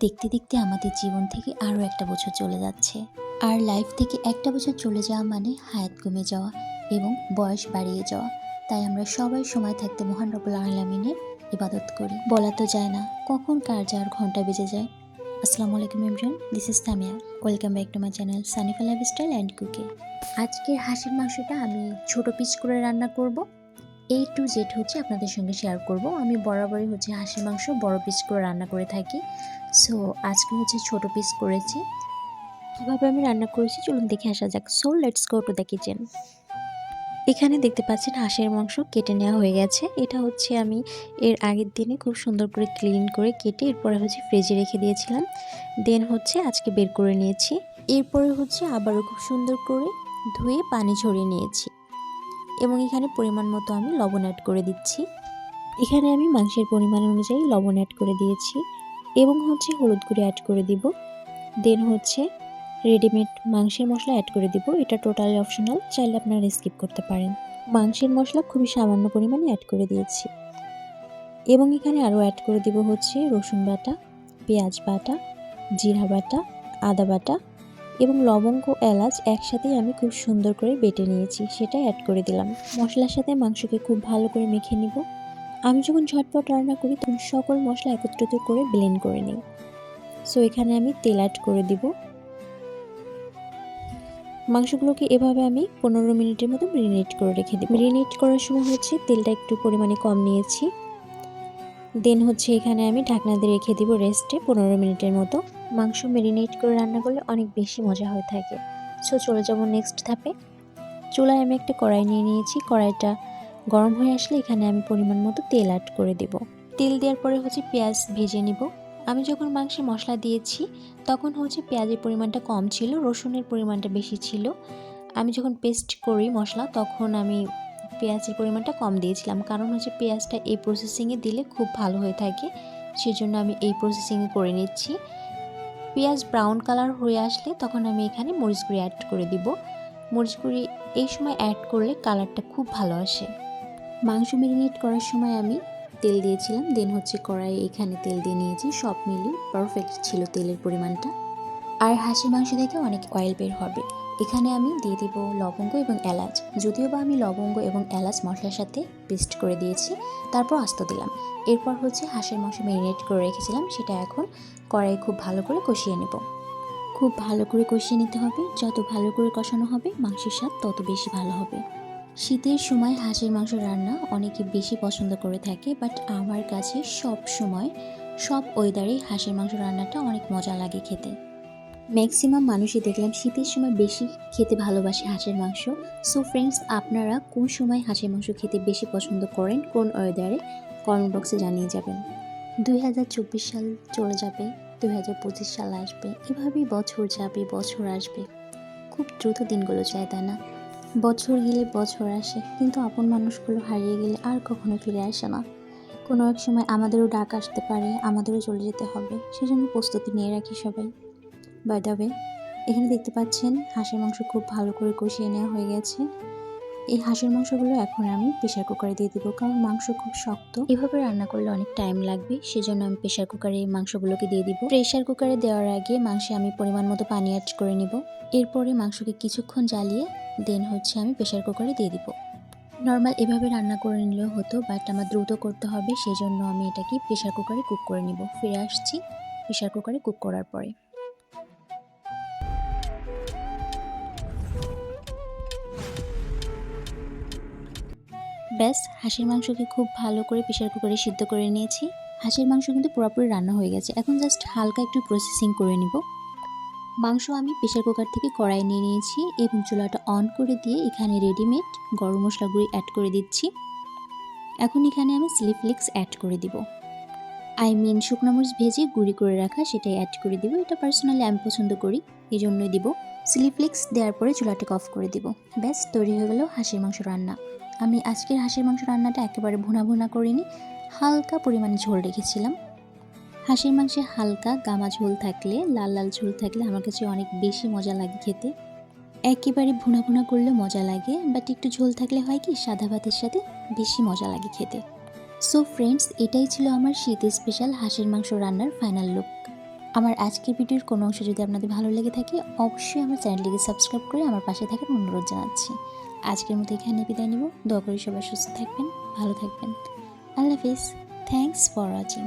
দেখতে দেখতে আমাদের জীবন থেকে আরও একটা বছর চলে যাচ্ছে। আর লাইফ থেকে একটা বছর চলে যাওয়া মানে হায়াত কমে যাওয়া এবং বয়স বাড়িয়ে যাওয়া। তাই আমরা সবাই সময় থাকতে মহান রবুল আলমিনের ইবাদত করি। বলা তো যায় না, কখন কার যার ঘণ্টা বেজে যায়। আসসালামু আলাইকুম Imran this is Tamia welcome back to my channel Sanifa lifestyle and cook আজকের হাঁসের মাংসটা আমি ছোট পিস করে রান্না করব। এ টু জেড হচ্ছে আপনাদের সঙ্গে শেয়ার করব। আমি বরাবরই হচ্ছে হাঁসের মাংস, বড় পিস করে রান্না করে থাকি। সো আজকে হচ্ছে ছোট পিস করেছি। কীভাবে আমি রান্না করেছি? চলুন দেখে আসা যাক। So let's go to the kitchen এখানে দেখতে পাচ্ছেন হাঁসের মাংস কেটে নেওয়া হয়ে গেছে। এটা হচ্ছে আমি এর আগের দিনে খুব সুন্দর করে ক্লিন করে কেটে এরপরে হচ্ছে ফ্রিজে রেখে দিয়েছিলাম। দেন হচ্ছে আজকে বের করে নিয়েছি। এরপরে হচ্ছে আবারও খুব সুন্দর করে ধুয়ে পানি ঝরিয়ে নিয়েছি। এবং এখানে পরিমাণ মতো আমি লবণ অ্যাড করে দিচ্ছি। এখানে আমি মাংসের পরিমাণ অনুযায়ী লবণ অ্যাড করে দিয়েছি এবং হচ্ছে হলুদ গুঁড়ো অ্যাড করে দিব। দেন হচ্ছে রেডিমেড মাংসের মশলা অ্যাড করে দিব। এটা টোটালি অপশনাল চাইলে আপনারা স্কিপ করতে পারেন। মাংসের মশলা খুবই সামান্য পরিমাণে অ্যাড করে দিয়েছি। এবং এখানে আরও অ্যাড করে দিব হচ্ছে রসুন বাটা, পেঁয়াজ বাটা, জিরা বাটা, আদা বাটা এবং লবঙ্গ এলাচ একসাথেই আমি খুব সুন্দর করে বেটে নিয়েছি, সেটা অ্যাড করে দিলাম। মশলার সাথে মাংসকে খুব ভালো করে মেখে নিব। আমি যখন ঝটপট রান্না করি, তখন সকল মশলা একত্রিত করে ব্লেন্ড করে নিই। সো এখানে আমি তেল অ্যাড করে দিব। মাংসগুলোকে এভাবে আমি পনেরো মিনিটের মতো মেরিনেট করে রেখে দিই মেরিনেট করার সময় হচ্ছে তেলটা একটু পরিমাণে কম নিয়েছি। দেন হচ্ছে এখানে আমি ঢাকনা দিয়ে রেখে দিব রেস্টে পনেরো মিনিটের মতো। মাংস মেরিনেট করে রান্না করলে অনেক বেশি মজা হয়ে থাকে। সো চলে যাব নেক্সট ধাপে। চুলায় আমি একটা কড়াই নিয়ে নিয়েছি। কড়াইটা গরম হয়ে আসলে এখানে আমি পরিমাণ মতো তেল অ্যাড করে দেব। তেল দেওয়ার পরে হচ্ছে পেঁয়াজ ভেজে নিব। আমি যখন মাংসে মশলা দিয়েছি, তখন হচ্ছে পেঁয়াজের পরিমাণটা কম ছিল, রসুনের পরিমাণটা বেশি ছিল। আমি যখন পেস্ট করি মশলা, তখন আমি পেঁয়াজের পরিমাণটা কম দিয়েছিলাম। কারণ হচ্ছে পেঁয়াজটা এই প্রসেসিংয়ে দিলে খুব ভালো হয়ে থাকে। সেজন্য আমি এই প্রসেসিংয়ে করে নিচ্ছি। পেঁয়াজ ব্রাউন কালার হয়ে আসলে তখন আমি এখানে মরিচ গুঁড়ি অ্যাড করে দিব। মরিচ গুঁড়ি এই সময় অ্যাড করলে কালারটা খুব ভালো আসে। মাংস মেরিনেট করার সময় আমি তেল দিয়েছিলাম। দেন হচ্ছে কড়াই এখানে তেল দিয়ে নিয়েছি। সব মিলিয়ে পারফেক্ট ছিল তেলের পরিমাণটা। আর হাঁসের মাংস থেকে অনেক অয়েল বের হবে। এখানে আমি দিয়ে দিব লবঙ্গ এবং এলাচ। যদিও বা আমি লবঙ্গ এবং এলাচ মশলার সাথে পেস্ট করে দিয়েছি, তারপর আস্ত দিলাম। এরপর হচ্ছে হাঁসের মাংস ম্যারিনেট করে রেখেছিলাম, সেটা এখন কড়াই খুব ভালো করে কষিয়ে নেব। খুব ভালো করে কষিয়ে নিতে হবে। যত ভালো করে কষানো হবে, মাংসের স্বাদ তত বেশি ভালো হবে। শীতের সময় হাঁসের মাংস রান্না অনেকে বেশি পছন্দ করে থাকে বাট আমার কাছে সব সময় সব ওয়েদারেই হাঁসের মাংস রান্নাটা অনেক মজা লাগে খেতে। ম্যাক্সিমাম মানুষই দেখলাম শীতের সময় বেশি খেতে ভালোবাসে হাঁসের মাংস। সো ফ্রেন্ডস আপনারা কোন সময় হাঁসের মাংস খেতে বেশি পছন্দ করেন? কোন ওয়েদারে কমেন্ট বক্সে জানিয়ে যাবেন। দুই হাজার চব্বিশ সাল চলে যাবে, দুই হাজার পঁচিশ সাল আসবে, এভাবেই বছর যাবে, বছর আসবে। খুব দ্রুত দিনগুলো যায়, তাই না? বছর গেলে বছর আসে, কিন্তু আপন মানুষগুলো হারিয়ে গেলে আর কখনো ফিরে আসে না। কোনো এক সময় আমাদেরও ডাক আসতে পারে, আমাদেরও চলে যেতে হবে, সেজন্য প্রস্তুতি নিয়ে রাখি সবাই। বাই দ্য এখানে দেখতে পাচ্ছেন হাঁসের মাংস খুব ভালো করে কষিয়ে নেওয়া হয়ে গেছে। এই হাঁসের মাংসগুলো এখন আমি প্রেশার কুকারে দিয়ে দিব কারণ মাংস খুব শক্ত। এভাবে রান্না করলে অনেক টাইম লাগবে, সেজন্য আমি প্রেশার কুকারে এই মাংসগুলোকে দিয়ে দিব। প্রেশার কুকারে দেওয়ার আগে মাংসে আমি পরিমাণ মতো পানি অ্যাড করে নিব। এরপরে মাংসকে কিছুক্ষণ জ্বালিয়ে দেন হচ্ছে আমি প্রেশার কুকারে দিয়ে দিব। নর্মাল এভাবে রান্না করে নিলেও হতো বাট আমার দ্রুত করতে হবে সেই জন্য আমি এটাকে প্রেশার কুকারে কুক করে নিব। ফিরে আসছি প্রেশার কুকারে কুক করার পরে। ব্যাস, হাঁসের মাংসকে খুব ভালো করে প্রেশার কুকারে সিদ্ধ করে নিয়েছি। হাঁসের মাংস কিন্তু পুরোপুরি রান্না হয়ে গেছে। এখন জাস্ট হালকা একটু প্রসেসিং করে নিব। মাংস আমি প্রেশার কুকার থেকে কড়াই নিয়ে নিয়েছি এবং চুলাটা অন করে দিয়ে এখানে রেডিমেড গরম মশলা গুঁড়ি অ্যাড করে দিচ্ছি। এখন এখানে আমি স্লিপ স্লিপফ্লিক্স অ্যাড করে দিব। আই মিন শুকনো মরিচ ভেজে গুঁড়ি করে রাখা সেটাই অ্যাড করে দিব। এটা পার্সোনালি আমি পছন্দ করি এই জন্যই দিব। স্লিপ স্লিপফ্লিক্স দেওয়ার পরে চুলাটাকে অফ করে দিব। ব্যাস, তৈরি হয়ে গেল হাঁসের মাংস রান্না। আমি আজকের হাঁসের মাংস রান্নাটা একেবারে ভুনা ভুনা করিনি, হালকা পরিমাণে ঝোল রেখেছিলাম। হাঁসের মাংসে হালকা গামা ঝোল থাকলে, লাল লাল ঝোল থাকলে আমার কাছে অনেক বেশি মজা লাগে খেতে। একেবারে ভুনা ভুনা করলে মজা লাগে বাট একটু ঝোল থাকলে হয় কি, সাদা ভাতের সাথে বেশি মজা লাগে খেতে। সো ফ্রেন্ডস এটাই ছিল আমার শীতের স্পেশাল হাঁসের মাংস রান্নার ফাইনাল লুক আমার আজকের ভিডিওর কোনো অংশ যদি আপনাদের ভালো লেগে থাকে, অবশ্যই আমার চ্যানেলটিকে সাবস্ক্রাইব করে আমার পাশে থাকার অনুরোধ জানাচ্ছি। আজকের মতো এখানে বিদায় নেব। দয়া করে সবাই সুস্থ থাকবেন, ভালো থাকবেন। আল্লাহ হাফিজ। Thanks for watching